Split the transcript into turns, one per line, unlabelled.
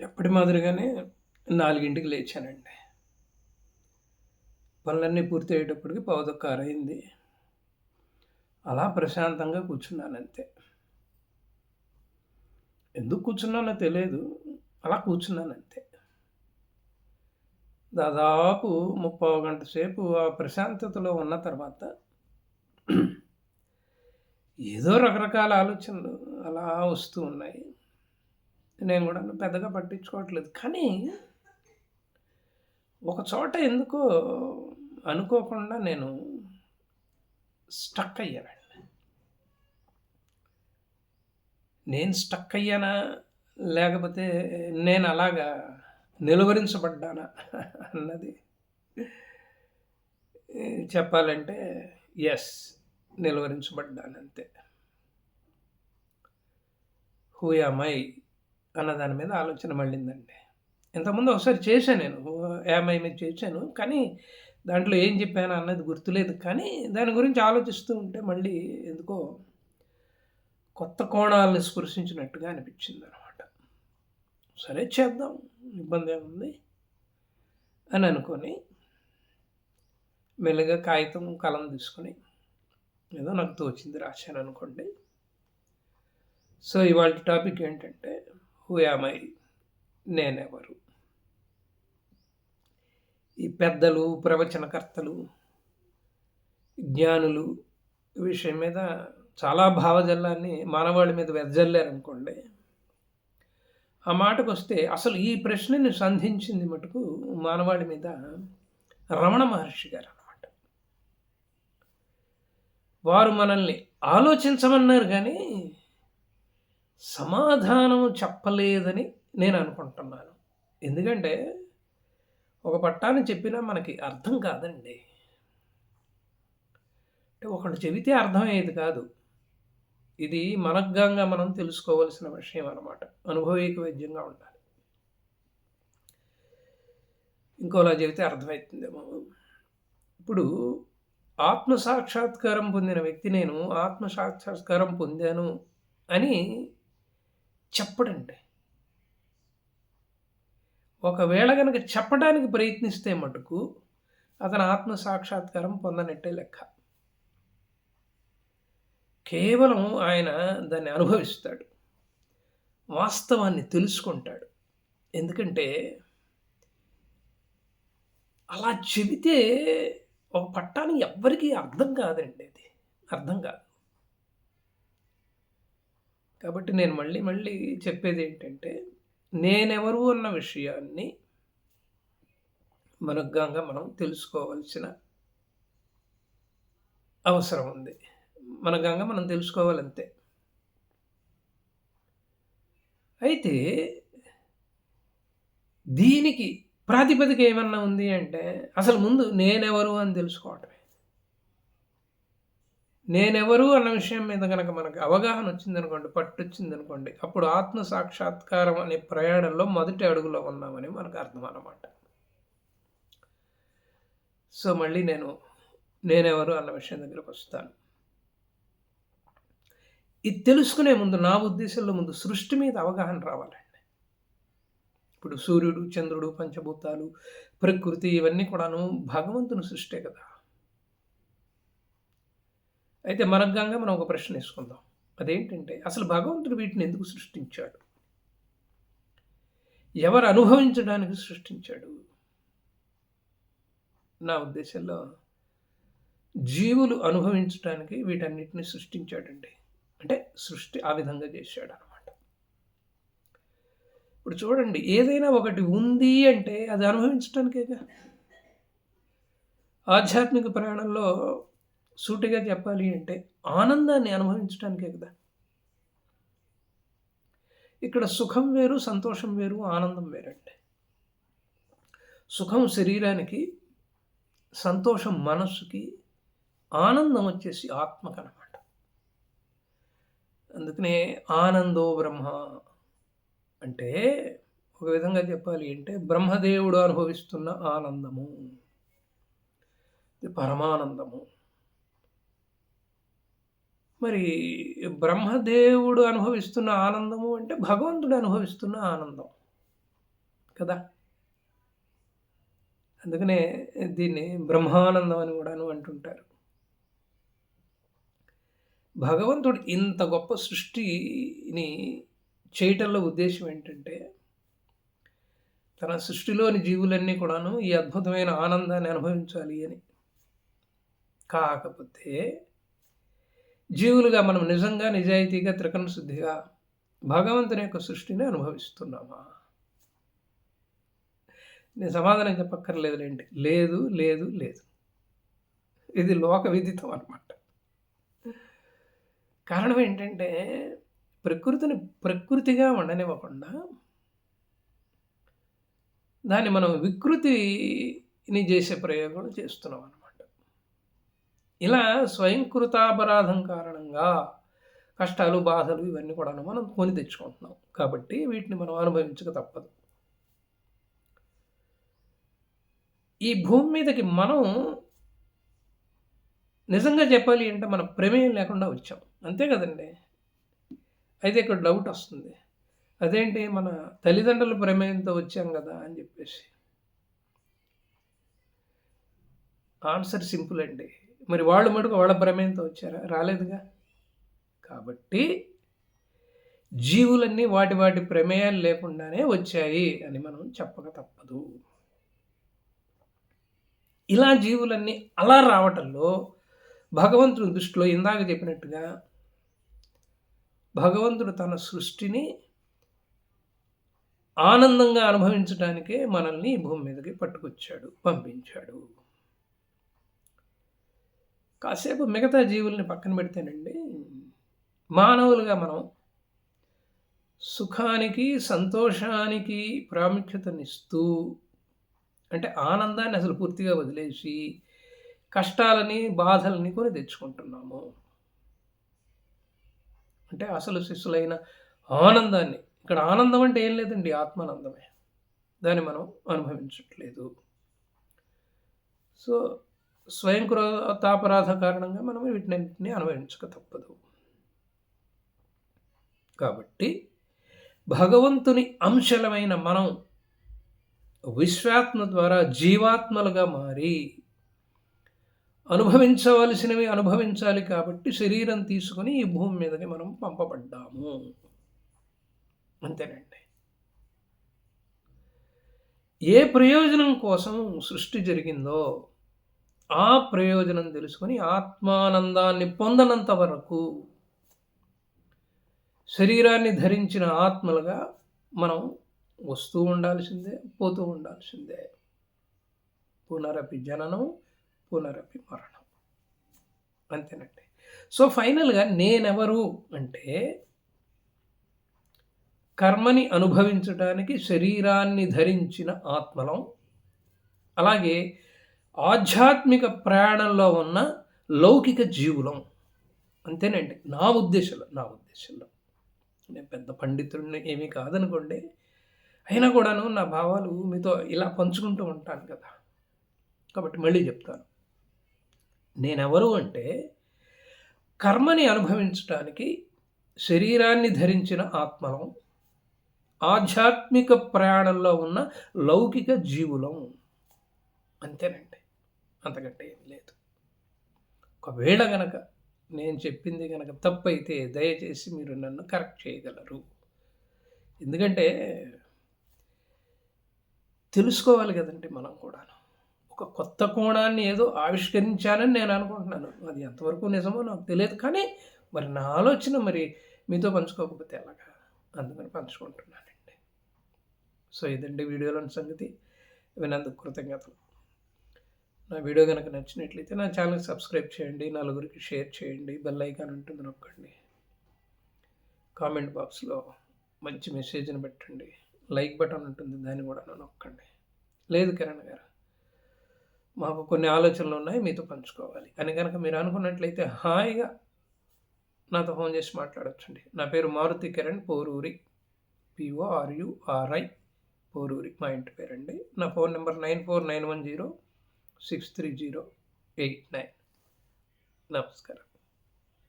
ఎప్పటి మాదిరిగానే నాలుగింటికి లేచానండి. పనులన్నీ పూర్తి అయ్యేటప్పటికి పావుతొక్క అయింది అలా ప్రశాంతంగా కూర్చున్నాను అంతే ఎందుకు కూర్చున్నానో తెలియదు అలా కూర్చున్నాను అంతే దాదాపు ముప్పై గంట సేపు ఆ ప్రశాంతతలో ఉన్న తర్వాత ఏదో రకరకాల ఆలోచనలు అలా వస్తూ ఉన్నాయి. నేను కూడా పెద్దగా పట్టించుకోవట్లేదు. కానీ ఒక చోట ఎందుకో అనుకోకుండా నేను స్టక్ అయ్యానండి. నేను స్టక్ అయ్యానా? లేకపోతే నేను అలాగా నిలువరించబడ్డానా? అన్నది చెప్పాలంటే ఎస్ నిలువరించబడ్డానంతే. హూయామై అన్న దాని మీద ఆలోచన మళ్ళిందండి. ఇంతకుముందు ఒకసారి చేశాను నేను. యామై మీద చేశాను. కానీ దాంట్లో ఏం చెప్పాను అన్నది గుర్తులేదు. కానీ దాని గురించి ఆలోచిస్తూ ఉంటే మళ్ళీ ఎందుకో కొత్త కోణాలను స్పృశించినట్టుగా అనిపించింది అనమాట సరే చేద్దాం. ఇబ్బంది ఏముంది అని అనుకొని మెల్లగా కాగితం కలం తీసుకొని ఏదో నాకు తోచింది రాశాను అనుకోండి. సో ఇవాళ టాపిక్ ఏంటంటే హూ యామై నేనెవరు? ఈ పెద్దలు ప్రవచనకర్తలు జ్ఞానులు విషయం మీద చాలా భావజల్లాన్ని మానవాళి మీద వెదజల్లారనుకోండి. ఆ మాటకు వస్తే అసలు ఈ ప్రశ్నని సంధించింది మటుకు మానవాళి మీద రమణ మహర్షి గారు అనమాట వారు మనల్ని ఆలోచించమన్నారు కానీ సమాధానం చెప్పలేదని నేను అనుకుంటున్నాను. ఎందుకంటే ఒక పట్టాన్ని చెప్పినా మనకి అర్థం కాదండి. అంటే ఒకళ్ళు చెబితే అర్థమయ్యేది కాదు. ఇది మనగ్గాంగా మనం తెలుసుకోవలసిన విషయం అనమాట అనుభవీక వైద్యంగా ఉండాలి. ఇంకోలా చెబితే అర్థమవుతుందేమో. ఇప్పుడు ఆత్మ సాక్షాత్కారం పొందిన వ్యక్తి నేను ఆత్మ సాక్షాత్కారం పొందాను అని చెప్పడండి. ఒకవేళ కనుక చెప్పడానికి ప్రయత్నిస్తే మటుకు అతను ఆత్మ సాక్షాత్కారం పొందనట్టే లెక్క. కేవలం ఆయన దాన్ని అనుభవిస్తాడు. వాస్తవాన్ని తెలుసుకుంటాడు. ఎందుకంటే అలా చెబితే ఒక పట్టాన్ని ఎవ్వరికీ అర్థం కాదండి అది. అర్థం కాదు. కాబట్టి నేను మళ్ళీ మళ్ళీ చెప్పేది ఏంటంటే నేనెవరు అన్న విషయాన్ని మనగ్గాంగా మనం తెలుసుకోవాల్సిన అవసరం ఉంది. మనగంగా మనం తెలుసుకోవాలంతే. అయితే దీనికి ప్రాతిపదిక ఏమన్నా ఉంది అంటే అసలు ముందు నేనెవరు అని తెలుసుకోవటమే. నేనెవరు అన్న విషయం మీద కనుక మనకు అవగాహన వచ్చిందనుకోండి పట్టొచ్చిందనుకోండి అప్పుడు ఆత్మ సాక్షాత్కారం అనే ప్రయాణంలో మొదటి అడుగులో ఉన్నామని మనకు అర్థం అన్నమాట సో మళ్ళీ నేను నేనెవరు అన్న విషయం దగ్గరకు వస్తాను. ఇది తెలుసుకునే ముందు నా ఉద్దేశంలో ముందు సృష్టి మీద అవగాహన రావాలండి. ఇప్పుడు సూర్యుడు చంద్రుడు పంచభూతాలు ప్రకృతి ఇవన్నీ కూడాను భగవంతుని సృష్టే కదా. అయితే మనగ్గాంగా మనం ఒక ప్రశ్న వేసుకుందాం. అదేంటంటే అసలు భగవంతుడు వీటిని ఎందుకు సృష్టించాడు? ఎవరు అనుభవించడానికి సృష్టించాడు? నా ఉద్దేశంలో జీవులు అనుభవించడానికి వీటన్నిటిని సృష్టించాడండి. అంటే సృష్టి ఆ విధంగా చేశాడు అనమాట ఇప్పుడు చూడండి ఏదైనా ఒకటి ఉంది అంటే అది అనుభవించడానికేగా ఆధ్యాత్మిక ప్రయాణంలో సూటిగా చెప్పాలి అంటే ఆనందాన్ని అనుభవించడానికే కదా. ఇక్కడ సుఖం వేరు సంతోషం వేరు ఆనందం వేరండి. సుఖం శరీరానికి సంతోషం మనస్సుకి ఆనందం వచ్చేసి ఆత్మకు అనమాట అందుకనే ఆనందో బ్రహ్మ అంటే ఒక విధంగా చెప్పాలి అంటే బ్రహ్మదేవుడు అనుభవిస్తున్న ఆనందము. పరమానందము. మరి బ్రహ్మదేవుడు అనుభవిస్తున్న ఆనందము అంటే భగవంతుడు అనుభవిస్తున్న ఆనందం కదా? అందుకనే దీన్ని బ్రహ్మానందం అని కూడాను అంటుంటారు. భగవంతుడు ఇంత గొప్ప సృష్టిని చేయటంలో ఉద్దేశం ఏంటంటే తన సృష్టిలోని జీవులన్నీ కూడాను ఈ అద్భుతమైన ఆనందాన్ని అనుభవించాలి అని. కాకపోతే జీవులుగా మనం నిజంగా నిజాయితీగా త్రికరణ శుద్ధిగా భగవంతుని యొక్క సృష్టిని అనుభవిస్తున్నామా? నేను సమాధానం చెప్పక్కర్లేదులేండి లేదు లేదు లేదు. ఇది లోక విదితం అనమాట కారణం ఏంటంటే ప్రకృతిని ప్రకృతిగా ఉండనివ్వకుండా దాన్ని మనం వికృతిని చేసే ప్రయోగం చేస్తున్నాం అనమాట ఇలా స్వయంకృతాపరాధం కారణంగా కష్టాలు బాధలు ఇవన్నీ కూడా మనం కొని తెచ్చుకుంటున్నాం. కాబట్టి వీటిని మనం అనుభవించక తప్పదు. ఈ భూమి మీదకి మనం నిజంగా చెప్పాలి అంటే మన ప్రమేయం లేకుండా వచ్చాం. అంతే కదండి? అయితే ఇక్కడ డౌట్ వస్తుంది. అదేంటి? మన తల్లిదండ్రుల ప్రమేయంతో వచ్చాం కదా అని చెప్పేసి. ఆన్సర్ సింపుల్ అండి. మరి వాళ్ళు మటుకు వాళ్ళ ప్రమేయంతో వచ్చారా? రాలేదుగా? కాబట్టి జీవులన్నీ వాటి వాటి ప్రమేయాలు లేకుండానే వచ్చాయి అని మనం చెప్పక తప్పదు. ఇలా జీవులన్నీ అలా రావటంలో భగవంతుని దృష్టిలో ఇందాక చెప్పినట్టుగా భగవంతుడు తన సృష్టిని ఆనందంగా అనుభవించడానికే మనల్ని భూమి మీదకి పట్టుకొచ్చాడు పంపించాడు. కాసేపు మిగతా జీవుల్ని పక్కన పెడితేనండి మానవులుగా మనం సుఖానికి సంతోషానికి ప్రాముఖ్యతనిస్తూ అంటే ఆనందాన్ని అసలు పూర్తిగా వదిలేసి కష్టాలని బాధలని కొని తెచ్చుకుంటున్నాము. అంటే అసలు శిష్యులైన ఆనందాన్ని ఇక్కడ ఆనందం అంటే ఏం లేదండి ఆత్మానందమే. దాన్ని మనం అనుభవించట్లేదు. సో స్వయం కారణంగా మనం వీటినన్నింటినీ అనుభవించక తప్పదు. కాబట్టి భగవంతుని అంశలమైన మనం విశ్వాత్మ ద్వారా జీవాత్మలుగా మారి అనుభవించవలసినవి అనుభవించాలి కాబట్టి శరీరం తీసుకుని ఈ భూమి మీదకి మనం పంపబడ్డాము. అంతేనండి. ఏ ప్రయోజనం కోసం సృష్టి జరిగిందో ఆ ప్రయోజనం తెలుసుకొని ఆత్మానందాన్ని పొందనంత వరకు శరీరాన్ని ధరించిన ఆత్మలుగా మనం వస్తూ ఉండాల్సిందే పోతూ ఉండాల్సిందే. పునరపి జననం పునరపి మరణం. అంతేనండి. సో ఫైనల్గా నేనెవరు అంటే కర్మని అనుభవించడానికి శరీరాన్ని ధరించిన ఆత్మలం అలాగే ఆధ్యాత్మిక ప్రయాణంలో ఉన్న లౌకిక జీవులం. అంతేనండి. నా ఉద్దేశంలో నా ఉద్దేశంలో. నేను పెద్ద పండితుడిని ఏమీ కాదనుకోండి. అయినా కూడాను నా భావాలు మీతో ఇలా పంచుకుంటూ ఉంటాను కదా. కాబట్టి మళ్ళీ చెప్తాను. నేనెవరు అంటే కర్మని అనుభవించడానికి శరీరాన్ని ధరించిన ఆత్మలం ఆధ్యాత్మిక ప్రయాణంలో ఉన్న లౌకిక జీవులం. అంతేనండి. అంతకంటే ఏం లేదు. ఒకవేళ గనక నేను చెప్పింది కనుక తప్పైతే దయచేసి మీరు నన్ను కరెక్ట్ చేయగలరు. ఎందుకంటే తెలుసుకోవాలి కదండి మనం కూడా ఒక కొత్త కోణాన్ని ఏదో ఆవిష్కరించాలని నేను అనుకుంటున్నాను. అది ఎంతవరకు నిజమో నాకు తెలియదు. కానీ మరి నా ఆలోచన మరి మీతో పంచుకోకపోతే ఎలాగా? అందుకని పంచుకుంటున్నానండి. సో ఇదండి వీడియోలోని సంగతి. వినందుకు కృతజ్ఞతలు. నా వీడియో కనుక నచ్చినట్లయితే నా ఛానల్ సబ్స్క్రైబ్ చేయండి నలుగురికి షేర్ చేయండి బెల్ ఐకాన్ ఉంటుంది నొక్కండి. కామెంట్ బాక్స్లో మంచి మెసేజ్ని పెట్టండి. లైక్ బటన్ ఉంటుంది దాన్ని కూడా నొక్కండి. లేదు కిరణ్ గారు మాకు కొన్ని ఆలోచనలు ఉన్నాయి మీతో పంచుకోవాలి. అని కనుక మీరు అనుకున్నట్లయితే హాయిగా నాతో ఫోన్ చేసి మాట్లాడచ్చండి. నా పేరు మారుతి కిరణ్ పోరూరి. పిఓఆర్యుఆర్ఐ పోరూరి మా ఇంటి పేరండి. నా phone number nine four nine one zero. Six three zero eight nine नमस्कार